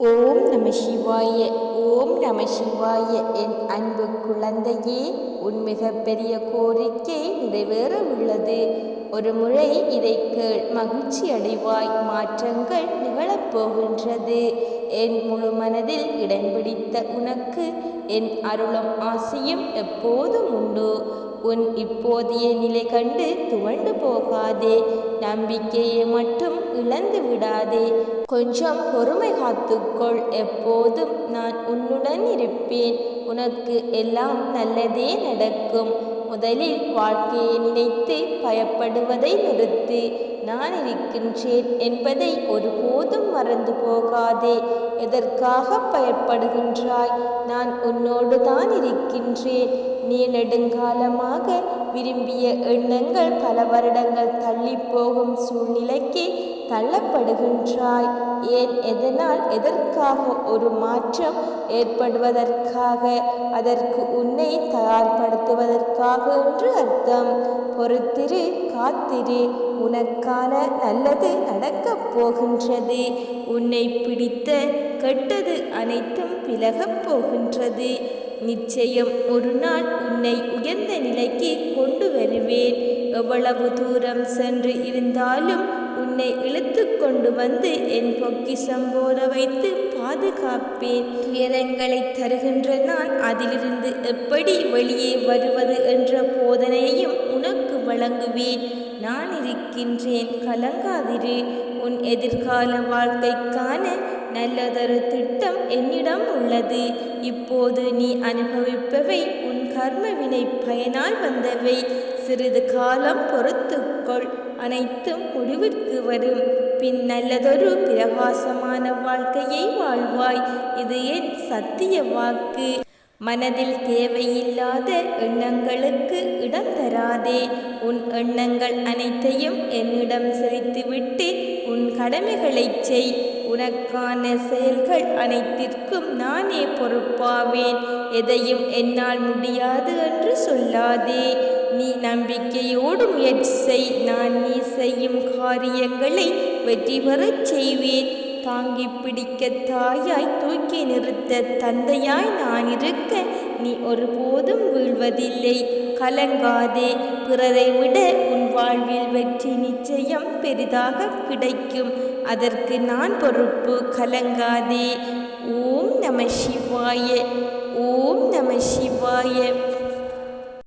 ஓம் நம சிவாய ஓம் நம சிவாய என் அன்பு குழந்தையே உன் மிகப்பெரிய கோரிக்கை நிறைவேற உள்ளது ஒரு முறை இதை கேள் மகிழ்ச்சி அடைவாய் மாற்றங்கள் நிகழப்போகின்றது என் முழு மனதில் இடம் பிடித்த உனக்கு என் அருளும் ஆசையும் எப்போதும் உண்டு. உன் இப்போதைய நிலை கண்டு துவண்டு போகாதே நம்பிக்கையை மட்டும் இழந்து விடாதே. கொஞ்சம் பொறுமை காத்துக்கொள். எப்போதும் நான் உன்னுடன் இருப்பேன். உனக்கு எல்லாம் நல்லதே நடக்கும். முதலில் வாழ்க்கையை நினைத்து பயப்படுவதை நிறுத்து. நான் இருக்கின்றேன் என்பதை ஒருபோதும் மறந்து போகாதே. எதற்காக பயப்படுகின்றாய்? நான் உன்னோடு தான் இருக்கின்றேன். நீ நெடுங்காலமாக விரும்பிய எண்ணங்கள் பல வருடங்கள் தள்ளி போகும் சூழ்நிலைக்கு தள்ளப்படுகின்றாய். ஏன் எதனால் எதற்காக ஒரு மாற்றம் ஏற்படுவதற்காக? அதற்கு உன்னை தயார்படுத்துவதற்காக என்று அர்த்தம். பொறுத்திரு காத்திரு. உனக்கான நல்லது நடக்கப் போகின்றது. உன்னை பிடித்த கெட்டது அனைத்தும் விலகப் போகின்றது. நிச்சயம் ஒரு நாள் உன்னை உயர்ந்த நிலைக்கு கொண்டு வருவேன். எவ்வளவு தூரம் சென்று இருந்தாலும் உன்னை இழுத்து கொண்டு வந்து என் பொக்கிஷம் போல வைத்து பாதுகாப்பேன். துயரங்களை தருகின்ற நான் அதிலிருந்து எப்படி வெளியே வருவது என்ற போதனையையும் உனக்கு வழங்குவேன். நான் இருக்கின்றேன் கலங்காதிரு. உன் எதிர்கால வாழ்க்கைக்கான நல்லதொரு திட்டம் என்னிடம் உள்ளது. இப்போது நீ அனுபவிப்பவை உன் கர்மவினை பயனால் வந்தவை. சிறிது காலம் பொறுத்துக்கொள். அனைத்தும் முடிவிற்கு வரும். பின் நல்லதொரு பிரகாசமான வாழ்க்கையை வாழ்வாய். இது என் சத்திய வாக்கு. மனதில் தேவையில்லாத எண்ணங்களுக்கு இடம் தராதே. உன் எண்ணங்கள் அனைத்தையும் என்னிடம் செலுத்திவிட்டு உன் கடமைகளைச் செய். உனக்கான செயல்கள் அனைத்திற்கும் நானே பொறுப்பாவேன். எதையும் என்னால் முடியாது என்று சொல்லாதே. நீ நம்பிக்கையோடு முயற்சி செய். நான் நீ செய்யும் காரியங்களை வெற்றி பெறச் செய்வேன். தாங்கி பிடிக்க தாயாய் தூக்கி நிறுத்த தந்தையாய் நான் இருக்க நீ ஒருபோதும் வீழ்வதில்லை. கலங்காதே. பிறரை விட உன் வாழ்வில் வெற்றி நிச்சயம் பெரிதாக கிடைக்கும். அதற்கு நான் பொறுப்பு. கலங்காதே. ஓம் நம சிவாய. ஓம் நம சிவாய.